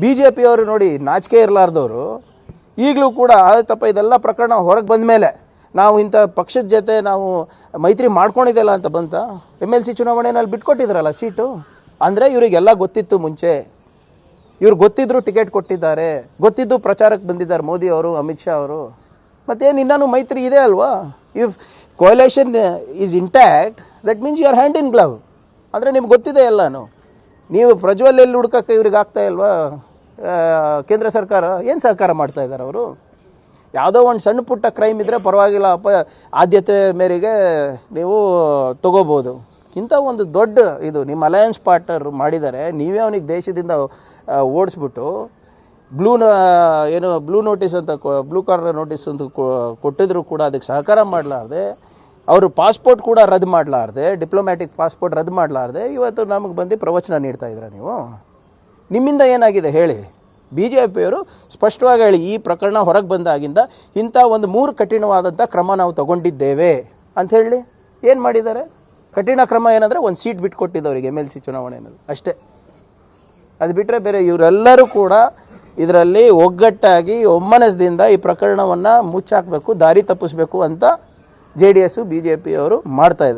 B J ಪಿಯವರು ನೋಡಿ ನಾಚಿಕೆ ಇರಲಾರ್ದವರು, ಈಗಲೂ ಕೂಡ ತಪ್ಪ, ಇದೆಲ್ಲ ಪ್ರಕರಣ ಹೊರಗೆ ಬಂದ ಮೇಲೆ ನಾವು ಇಂಥ ಪಕ್ಷದ ಜೊತೆ ನಾವು ಮೈತ್ರಿ ಮಾಡ್ಕೊಂಡಿದ್ದೆಲ್ಲ ಅಂತ ಬಂತ? ಎಂ ಎಲ್ ಸಿ ಚುನಾವಣೆಯಲ್ಲಿ ಬಿಟ್ಕೊಟ್ಟಿದ್ರಲ್ಲ ಸೀಟು? ಅಂದರೆ ಇವರಿಗೆಲ್ಲ ಗೊತ್ತಿತ್ತು ಮುಂಚೆ. ಇವ್ರು ಗೊತ್ತಿದ್ರು ಟಿಕೆಟ್ ಕೊಟ್ಟಿದ್ದಾರೆ. ಗೊತ್ತಿದ್ದು ಪ್ರಚಾರಕ್ಕೆ ಬಂದಿದ್ದಾರೆ ಮೋದಿ ಅವರು, ಅಮಿತ್ ಶಾ ಅವರು. ಮತ್ತೇನು ಇನ್ನೂ ಮೈತ್ರಿ ಇದೆ ಅಲ್ವಾ? If coalition is intact that means you are hand in glove ಅಂದರೆ ನಿಮ್ಗೆ ಗೊತ್ತಿದೆ ಎಲ್ಲಾನು. ನೀವು ಪ್ರಜ್ವಲ್ ಎಲ್ಲಿ ಹುಡ್ಕಕ್ಕೆ ಇವ್ರಿಗೆ ಆಗ್ತಾ ಇಲ್ವಾ? ಕೇಂದ್ರ ಸರ್ಕಾರ ಏನು ಸಹಕಾರ ಮಾಡ್ತಾ ಇದ್ದಾರೆ ಅವರು? ಯಾವುದೋ ಒಂದು ಸಣ್ಣ ಪುಟ್ಟ ಕ್ರೈಮ್ ಇದ್ದರೆ ಪರವಾಗಿಲ್ಲ ಅಪ್ಪ ಆದ್ಯತೆ ಮೇರೆಗೆ ನೀವು ತಗೋಬೋದು. ಇಂಥ ಒಂದು ದೊಡ್ಡ ಇದು ನಿಮ್ಮ ಅಲಯನ್ಸ್ ಪಾರ್ಟ್ನರ್ ಮಾಡಿದ್ದಾರೆ, ನೀವೇ ಅವನಿಗೆ ದೇಶದಿಂದ ಓಡಿಸ್ಬಿಟ್ಟು ಬ್ಲೂನ ಏನು ಬ್ಲೂ ನೋಟಿಸ್ ಅಂತ ಬ್ಲೂ ಕಾರ್ನರ್ ನೋಟಿಸ್ ಅಂತ ಕೊಟ್ಟಿದ್ರು ಕೂಡ ಅದಕ್ಕೆ ಸಹಕಾರ ಮಾಡಲಾರ್ದೆ ಅವರು ಪಾಸ್ಪೋರ್ಟ್ ಕೂಡ ರದ್ದು ಮಾಡಲಾರ್ದೆ, ಡಿಪ್ಲೊಮ್ಯಾಟಿಕ್ ಪಾಸ್ಪೋರ್ಟ್ ರದ್ದು ಮಾಡಲಾರ್ದೆ, ಇವತ್ತು ನಮಗೆ ಬಂದು ಪ್ರವಚನ ನೀಡ್ತಾ ಇದ್ದೀರಾ ನೀವು? ನಿಮ್ಮಿಂದ ಏನಾಗಿದೆ ಹೇಳಿ? ಬಿ ಜೆ ಪಿಯವರು ಸ್ಪಷ್ಟವಾಗಿ ಹೇಳಿ, ಈ ಪ್ರಕರಣ ಹೊರಗೆ ಬಂದಾಗಿಂದ ಇಂಥ ಒಂದು ಮೂರು ಕಠಿಣವಾದಂಥ ಕ್ರಮ ನಾವು ತಗೊಂಡಿದ್ದೇವೆ ಅಂತ ಹೇಳಿ ಏನು ಮಾಡಿದ್ದಾರೆ? ಕಠಿಣ ಕ್ರಮ ಏನಂದರೆ ಒಂದು ಸೀಟ್ ಬಿಟ್ಕೊಟ್ಟಿದ್ದವರಿಗೆ ಎಂ ಎಲ್ ಸಿ ಚುನಾವಣೆಯಲ್ಲಿ ಅಷ್ಟೇ. ಅದು ಬಿಟ್ಟರೆ ಬೇರೆ ಇವರೆಲ್ಲರೂ ಕೂಡ ಇದರಲ್ಲಿ ಒಗ್ಗಟ್ಟಾಗಿ ಒಮ್ಮನಸದಿಂದ ಈ ಪ್ರಕರಣವನ್ನು ಮುಚ್ಚಾಕಬೇಕು, ದಾರಿ ತಪ್ಪಿಸ್ಬೇಕು ಅಂತ J D S B J ಪಿಯವರು ಮಾಡ್ತಾ ಇದ್ದಾರೆ.